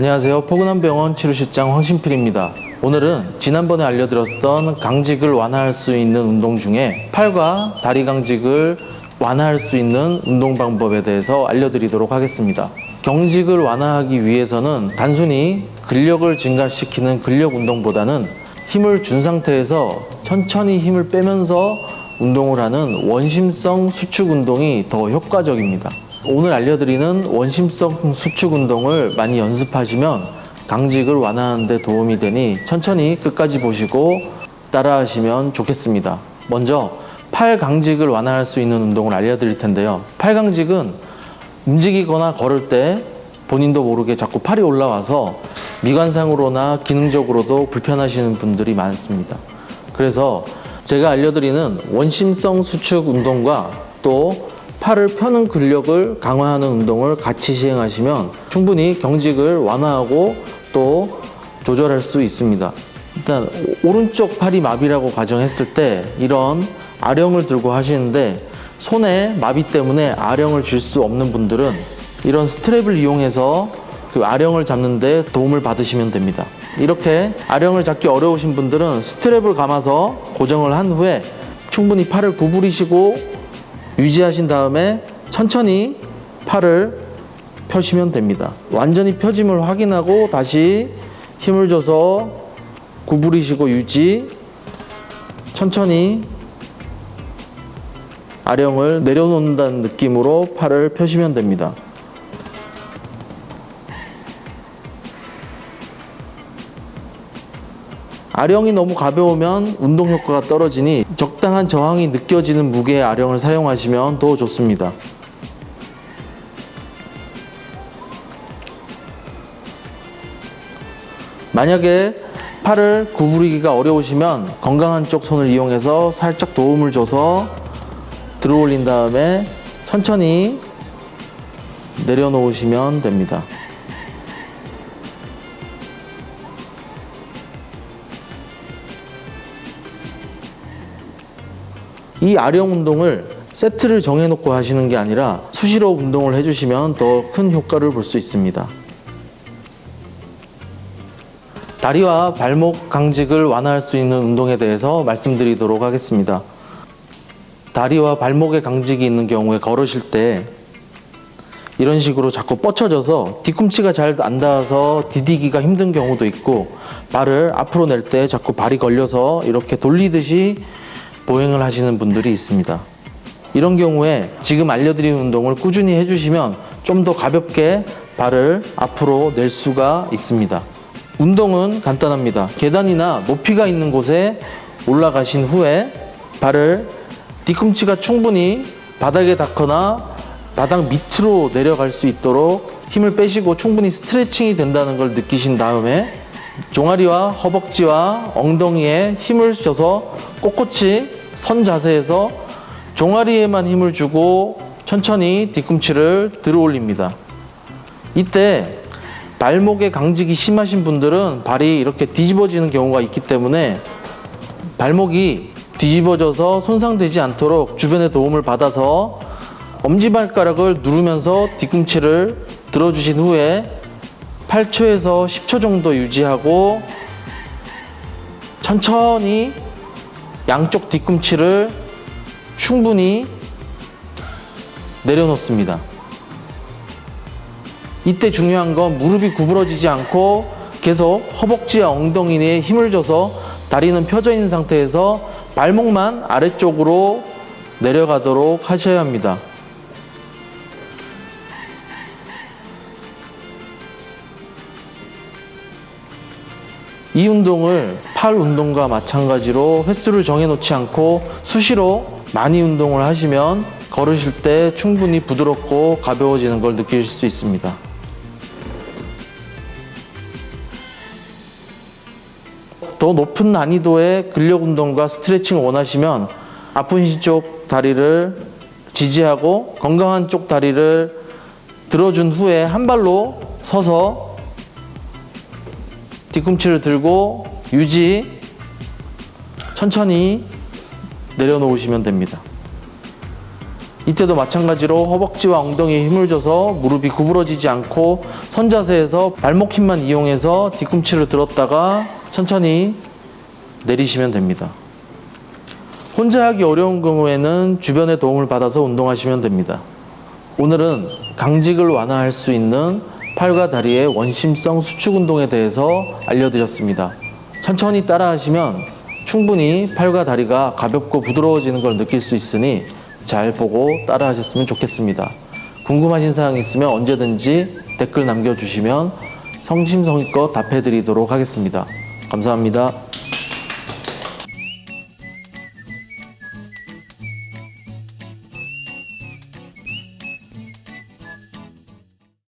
안녕하세요. 포근한병원 치료실장 황신필입니다. 오늘은 지난번에 알려드렸던 강직을 완화할 수 있는 운동 중에 팔과 다리 강직을 완화할 수 있는 운동 방법에 대해서 알려드리도록 하겠습니다. 경직을 완화하기 위해서는 단순히 근력을 증가시키는 근력 운동보다는 힘을 준 상태에서 천천히 힘을 빼면서 운동을 하는 원심성 수축 운동이 더 효과적입니다. 오늘 알려드리는 원심성 수축 운동을 많이 연습하시면 강직을 완화하는 데 도움이 되니 천천히 끝까지 보시고 따라하시면 좋겠습니다. 먼저 팔 강직을 완화할 수 있는 운동을 알려드릴 텐데요. 팔 강직은 움직이거나 걸을 때 본인도 모르게 자꾸 팔이 올라와서 미관상으로나 기능적으로도 불편하시는 분들이 많습니다. 그래서 제가 알려드리는 원심성 수축 운동과 또 팔을 펴는 근력을 강화하는 운동을 같이 시행하시면 충분히 경직을 완화하고 또 조절할 수 있습니다. 일단 오른쪽 팔이 마비라고 가정했을 때 이런 아령을 들고 하시는데 손에 마비 때문에 아령을 쥘수 없는 분들은 이런 스트랩을 이용해서 그 아령을 잡는데 도움을 받으시면 됩니다. 이렇게 아령을 잡기 어려우신 분들은 스트랩을 감아서 고정을 한 후에 충분히 팔을 구부리시고 유지하신 다음에 천천히 팔을 펴시면 됩니다. 완전히 펴짐을 확인하고 다시 힘을 줘서 구부리시고 유지 천천히 아령을 내려놓는다는 느낌으로 팔을 펴시면 됩니다. 아령이 너무 가벼우면 운동 효과가 떨어지니 적당한 저항이 느껴지는 무게의 아령을 사용하시면 더 좋습니다. 만약에 팔을 구부리기가 어려우시면 건강한 쪽 손을 이용해서 살짝 도움을 줘서 들어 올린 다음에 천천히 내려놓으시면 됩니다. 이 아령 운동을 세트를 정해놓고 하시는 게 아니라 수시로 운동을 해주시면 더 큰 효과를 볼 수 있습니다. 다리와 발목 강직을 완화할 수 있는 운동에 대해서 말씀드리도록 하겠습니다. 다리와 발목에 강직이 있는 경우에 걸으실 때 이런 식으로 자꾸 뻗쳐져서 뒤꿈치가 잘 안 닿아서 디디기가 힘든 경우도 있고 발을 앞으로 낼 때 자꾸 발이 걸려서 이렇게 돌리듯이 보행을 하시는 분들이 있습니다. 이런 경우에 지금 알려드린 운동을 꾸준히 해주시면 좀 더 가볍게 발을 앞으로 낼 수가 있습니다. 운동은 간단합니다. 계단이나 높이가 있는 곳에 올라가신 후에 발을 뒤꿈치가 충분히 바닥에 닿거나 바닥 밑으로 내려갈 수 있도록 힘을 빼시고 충분히 스트레칭이 된다는 걸 느끼신 다음에 종아리와 허벅지와 엉덩이에 힘을 줘서 꼿꼿이 선 자세에서 종아리에만 힘을 주고 천천히 뒤꿈치를 들어 올립니다. 이때 발목에 강직이 심하신 분들은 발이 이렇게 뒤집어지는 경우가 있기 때문에 발목이 뒤집어져서 손상되지 않도록 주변의 도움을 받아서 엄지발가락을 누르면서 뒤꿈치를 들어주신 후에 8초에서 10초 정도 유지하고 천천히 양쪽 뒤꿈치를 충분히 내려놓습니다. 이때 중요한 건 무릎이 구부러지지 않고 계속 허벅지와 엉덩이에 힘을 줘서 다리는 펴져 있는 상태에서 발목만 아래쪽으로 내려가도록 하셔야 합니다. 이 운동을 팔 운동과 마찬가지로 횟수를 정해놓지 않고 수시로 많이 운동을 하시면 걸으실 때 충분히 부드럽고 가벼워지는 걸 느끼실 수 있습니다. 더 높은 난이도의 근력 운동과 스트레칭을 원하시면 아픈 쪽 다리를 지지하고 건강한 쪽 다리를 들어준 후에 한 발로 서서 뒤꿈치를 들고 유지 천천히 내려놓으시면 됩니다. 이때도 마찬가지로 허벅지와 엉덩이에 힘을 줘서 무릎이 구부러지지 않고 선자세에서 발목 힘만 이용해서 뒤꿈치를 들었다가 천천히 내리시면 됩니다. 혼자 하기 어려운 경우에는 주변의 도움을 받아서 운동하시면 됩니다. 오늘은 강직을 완화할 수 있는 팔과 다리의 원심성 수축 운동에 대해서 알려드렸습니다. 천천히 따라하시면 충분히 팔과 다리가 가볍고 부드러워지는 걸 느낄 수 있으니 잘 보고 따라하셨으면 좋겠습니다. 궁금하신 사항 있으면 언제든지 댓글 남겨주시면 성심성의껏 답해드리도록 하겠습니다. 감사합니다.